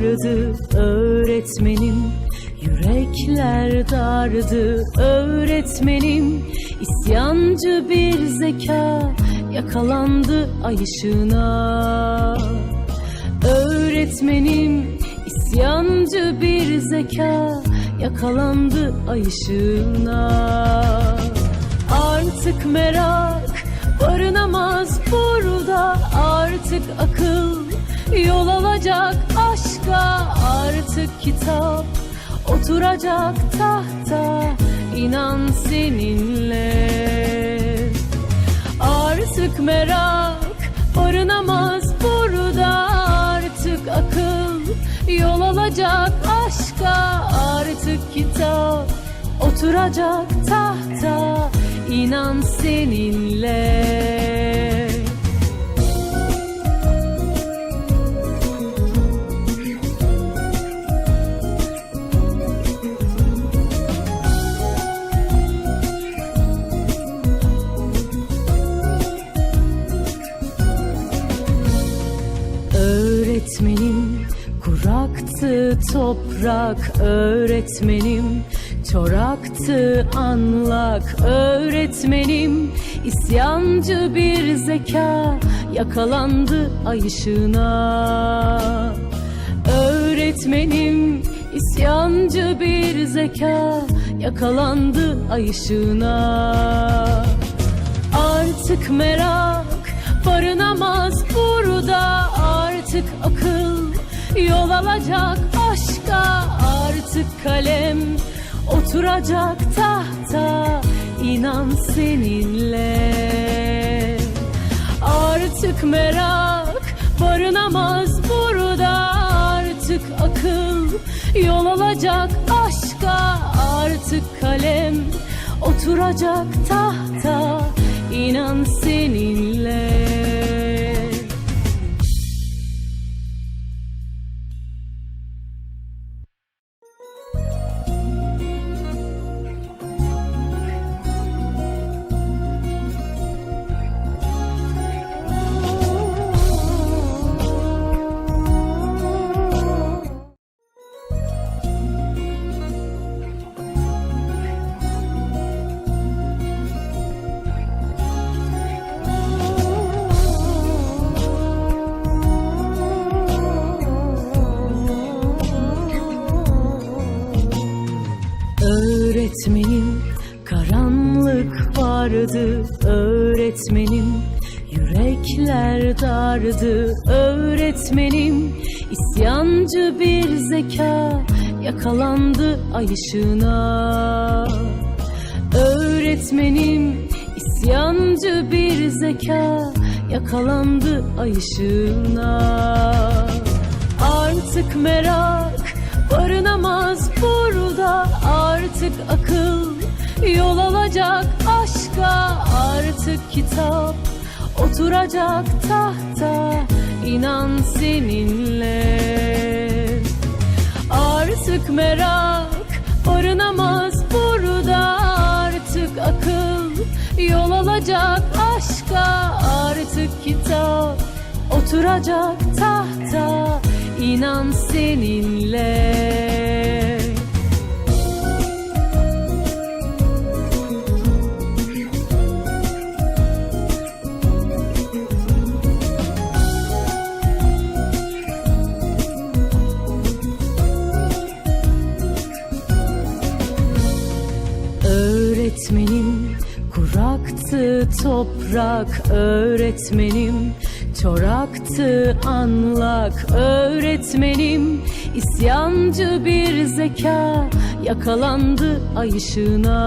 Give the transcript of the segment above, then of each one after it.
Vardı öğretmenim. Yürekler dardı öğretmenim. İsyancı bir zeka yakalandı ay ışığına. Öğretmenim isyancı bir zeka yakalandı ay ışığına. Artık merak barınamaz burada Artık akıl yol alacak aşka Artık kitap oturacak tahta inan seninle. Artık merak barınamaz burada Artık akıl yol alacak aşka. Artık kitap oturacak tahta inan seninle kuraktı toprak öğretmenim çoraktı anlak öğretmenim. İsyancı bir zeka yakalandı ay ışığına. Öğretmenim isyancı bir zeka yakalandı ay ışığına. Artık merak yol alacak aşka Artık kalem. Oturacak tahta inan seninle. Artık merak barınamaz burada. Artık akıl yol alacak aşka Artık kalem. Oturacak tahta inan seninle vardı öğretmenim. Yürekler dardı öğretmenim. İsyancı bir zeka yakalandı ay ışığına. Öğretmenim isyancı bir zeka yakalandı ay ışığına. Artık merak barınamaz burada. Artık akıl yol alacak aşka Artık kitap oturacak tahta inan seninle. Artık merak barınamaz burada Artık akıl yol alacak aşka. Artık kitap oturacak tahta inan seninle toprak öğretmenim. Çoraktı anlak öğretmenim. İsyancı bir zeka yakalandı ay ışığına.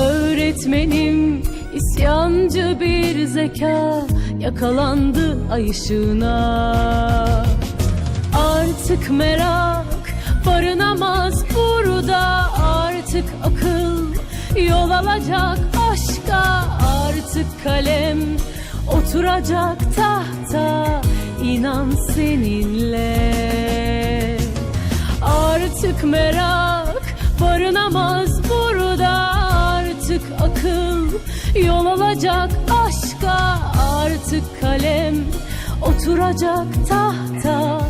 Öğretmenim isyancı bir zeka yakalandı ay ışığına. Artık merak barınamaz burada. Artık akıl yol alacak Artık kalem oturacak tahta inan seninle. Artık merak barınamaz burada. Artık akıl Yol alacak aşka. Artık kalem Oturacak tahta